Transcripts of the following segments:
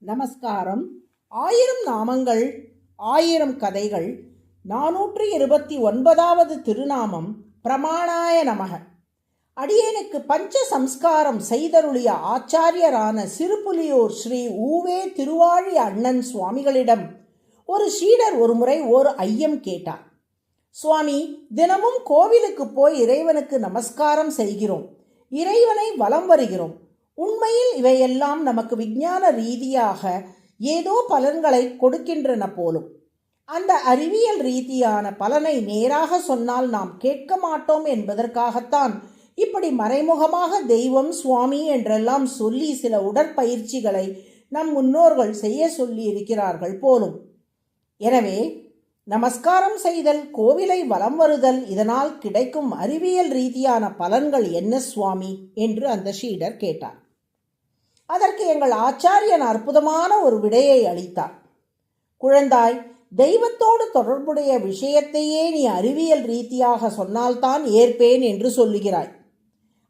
நமஸ்காரம். ஆயிரம் நாமங்கள் ஆயிரம் கதைகள் நானூற்றி இருபத்தி ஒன்பதாவது திருநாமம் பிரமாணாய நமக. அடியேனுக்கு பஞ்ச சம்ஸ்காரம் செய்தருளிய ஆச்சாரியரான சிறுபுலியூர் ஸ்ரீ ஊவே திருவாழி அண்ணன் சுவாமிகளிடம் ஒரு சீடர் ஒருமுறை ஓர் ஐயம் கேட்டார். சுவாமி தினமும் கோவிலுக்கு போய் இறைவனுக்கு நமஸ்காரம் செய்கிறோம். இறைவனை வலம் வருகிறோம். உண்மையில் இவையெல்லாம் நமக்கு விஞ்ஞான ரீதியாக ஏதோ பலன்களை கொடுக்கின்றன போலும். அந்த அறிவியல் ரீதியான பலனை நேராக சொன்னால் நாம் கேட்க மாட்டோம் என்பதற்காகத்தான் இப்படி மறைமுகமாக தெய்வம் சுவாமி என்றெல்லாம் சொல்லி சில உடற்பயிற்சிகளை நம் முன்னோர்கள் செய்ய சொல்லி இருக்கிறார்கள் போலும். எனவே நமஸ்காரம் செய்தல் கோவிலை வலம் வருதல் இதனால் கிடைக்கும் அறிவியல் ரீதியான பலன்கள் என்ன சுவாமி? என்று அந்த ஷீடர் கேட்டார். அதற்கு எங்கள் ஆச்சாரியன் அற்புதமான ஒரு விடையை அளித்தார். குழந்தாய் தெய்வத்தோடு தொடர்புடைய விஷயத்தையே நீ அறிவியல் ரீதியாக சொன்னால்தான் ஏற்பேன் என்று சொல்லுகிறாய்.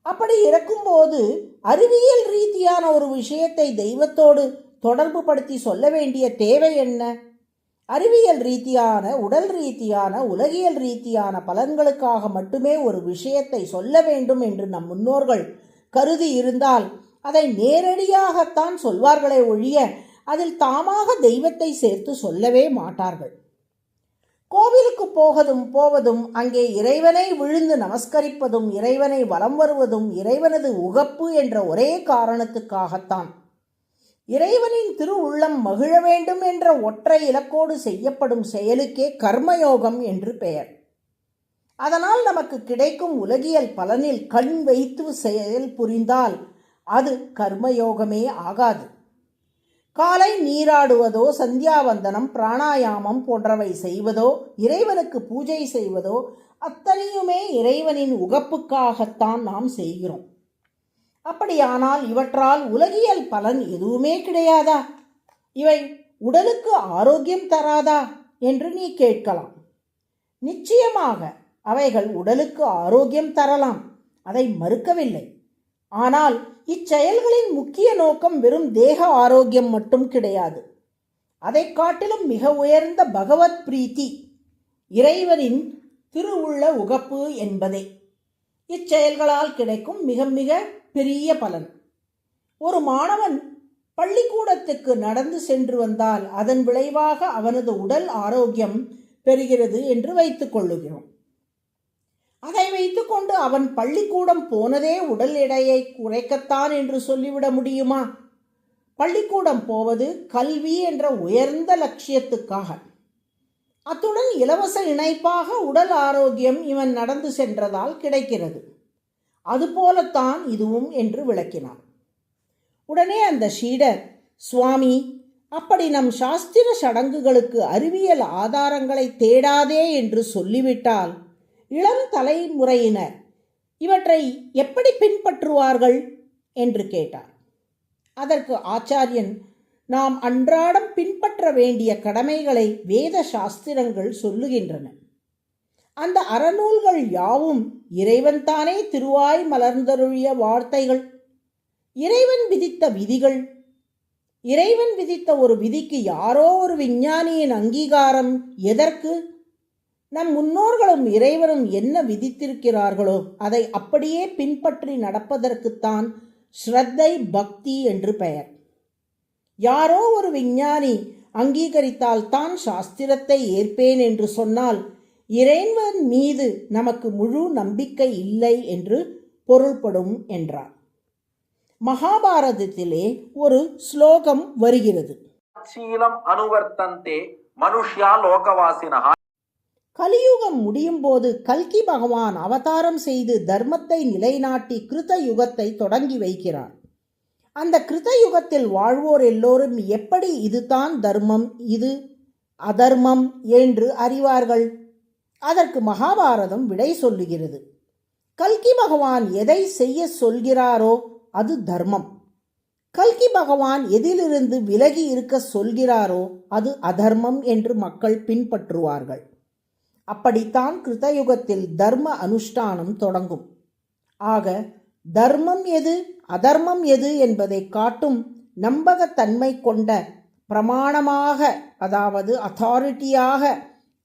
அப்படி இருக்கும்போது அறிவியல் ரீதியான ஒரு விஷயத்தை தெய்வத்தோடு தொடர்பு படுத்தி சொல்ல வேண்டிய தேவை என்ன? அறிவியல் ரீதியான உடல் ரீதியான உலகியல் ரீதியான பலன்களுக்காக மட்டுமே ஒரு விஷயத்தை சொல்ல வேண்டும் என்று நம் முன்னோர்கள் கருதி இருந்தால் அதை நேரடியாகத்தான் சொல்வார்களே ஒழிய அதில் தாமாக தெய்வத்தை சேர்த்து சொல்லவே மாட்டார்கள். கோவிலுக்கு போகதும் போவதும் அங்கே இறைவனை விழுந்து நமஸ்கரிப்பதும் இறைவனை வலம் வருவதும் இறைவனது உகப்பு என்ற ஒரே காரணத்துக்காகத்தான். இறைவனின் திரு உள்ளம் மகிழ வேண்டும் என்ற ஒற்றை இலக்கோடு செய்யப்படும் செயலுக்கே கர்மயோகம் என்று பெயர். அதனால் நமக்கு கிடைக்கும் உலகியல் பலனில் கண் வைத்து செயல் புரிந்தால் அது கர்மயோகமே ஆகாது. காலை நீராடுவதோ சந்தியாவந்தனம் பிராணாயாமம் போன்றவை செய்வதோ இறைவனுக்கு பூஜை செய்வதோ அத்தனையுமே இறைவனின் உகப்புக்காகத்தான் நாம் செய்கிறோம். அப்படியானால் இவற்றால் உலகியல் பலன் எதுவுமே கிடையாதா? இவை உடலுக்கு ஆரோக்கியம் தராதா? என்று நீ கேட்கலாம். நிச்சயமாக அவைகள் உடலுக்கு ஆரோக்கியம் தரலாம். அதை மறுக்கவில்லை. ஆனால் இச்செயல்களின் முக்கிய நோக்கம் வெறும் தேக ஆரோக்கியம் மட்டும் கிடையாது. அதை காட்டிலும் மிக உயர்ந்த பகவத் பிரீத்தி இறைவனின் திருவுள்ள உகப்பு என்பதே. இச்செயல்களால் கிடைக்கும் மிக மிக பெரிய பலன். ஒரு மாணவன் பள்ளிக்கூடத்துக்கு நடந்து சென்று வந்தால் அதன் விளைவாக அவனது உடல் ஆரோக்கியம் பெறுகிறது என்று வைத்துக் கொள்ளுகிறோம். அதை வைத்துக்கொண்டு அவன் பள்ளிக்கூடம் போனதே உடல் எடையை குறைக்கத்தான் என்று சொல்லிவிட முடியுமா? பள்ளிக்கூடம் போவது கல்வி என்ற உயர்ந்த லட்சியத்துக்காக. அத்துடன் இலவச இணைப்பாக உடல் ஆரோக்கியம் இவன் நடந்து சென்றதால் கிடைக்கிறது. அதுபோலத்தான் இதுவும் என்று விளக்கினார் உடனே அந்த ஷீடர் சுவாமி அப்படி நம் சாஸ்திர சடங்குகளுக்கு அறிவியல் ஆதாரங்களை தேடாதே என்று சொல்லிவிட்டால் இளம் தலைமுறையினர் இவற்றை எப்படி பின்பற்றுவார்கள் என்று கேட்டார். அதற்கு ஆச்சாரியன் நாம் அன்றாடம் பின்பற்ற வேண்டிய கடமைகளை வேத சாஸ்திரங்கள் சொல்லுகின்றன. அந்த அறநூல்கள் யாவும் இறைவன் தானே திருவாய் மலர்ந்தருளிய வார்த்தைகள். இறைவன் விதித்த விதிகள். இறைவன் விதித்த ஒரு விதிக்கு யாரோ ஒரு விஞ்ஞானியின் அங்கீகாரம் எதற்கு? நம் முன்னோர்களும் இறைவரும் என்ன விதித்திருக்கிறார்களோ அதை அப்படியே பின்பற்றி நடப்பதற்குத்தான் ஸ்ரத்தை பக்தி என்று பெயர். யாரோ ஒரு விஞ்ஞானி அங்கீகரித்தால் தான் சாஸ்திரத்தை ஏற்பேன் என்று சொன்னால் இறைவன் மீது நமக்கு முழு நம்பிக்கை இல்லை என்று பொருள்படும் என்றார். மகாபாரதத்திலே ஒரு ஸ்லோகம் வருகிறது. சீலம் லோகவாசினா கலியுகம் முடியும் போது கல்கி பகவான் அவதாரம் செய்து தர்மத்தை நிலைநாட்டி கிருத யுகத்தை தொடங்கி வைக்கிறார். அந்த கிருத யுகத்தில் வாழ்வோர் எல்லோரும் எப்படி இதுதான் தர்மம் இது அதர்மம் என்று அறிவார்கள்? அதற்கு மகாபாரதம் விடை சொல்லுகிறது. கல்கி பகவான் எதை செய்ய சொல்கிறாரோ அது தர்மம். கல்கி பகவான் எதிலிருந்து விலகி இருக்க சொல்கிறாரோ அது அதர்மம் என்று மக்கள் பின்பற்றுவார்கள். அப்படித்தான் கிருதயுகத்தில் தர்ம அனுஷ்டானம் தொடங்கும். ஆக தர்மம் எது அதர்மம் எது என்பதை காட்டும் நம்பகத்தன்மை கொண்ட பிரமாணமாக அதாவது அத்தாரிட்டியாக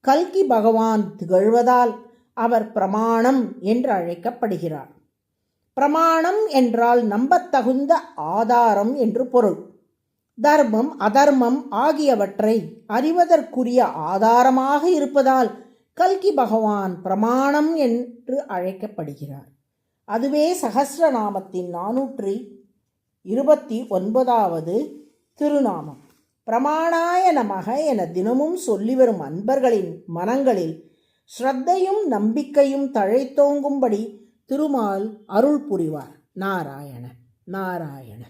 கல்கி பகவான் திகழ்வதால் அவர் பிரமாணம் என்று அழைக்கப்படுகிறார். பிரமாணம் என்றால் நம்பத்தகுந்த ஆதாரம் என்று பொருள். தர்மம் அதர்மம் ஆகியவற்றை அறிவதற்குரிய ஆதாரமாக இருப்பதால் கல்கி பகவான் பிரமாணம் என்று அழைக்கப்படுகிறார். அதுவே சகசிரநாமத்தின் நானூற்றி இருபத்தி ஒன்பதாவது திருநாமம். பிரமாணாய நமக என தினமும் சொல்லி வரும் அன்பர்களின் மனங்களில் ஸ்ரத்தையும் நம்பிக்கையும் தழைத்தோங்கும்படி திருமால் அருள் புரிவார். நாராயண நாராயண.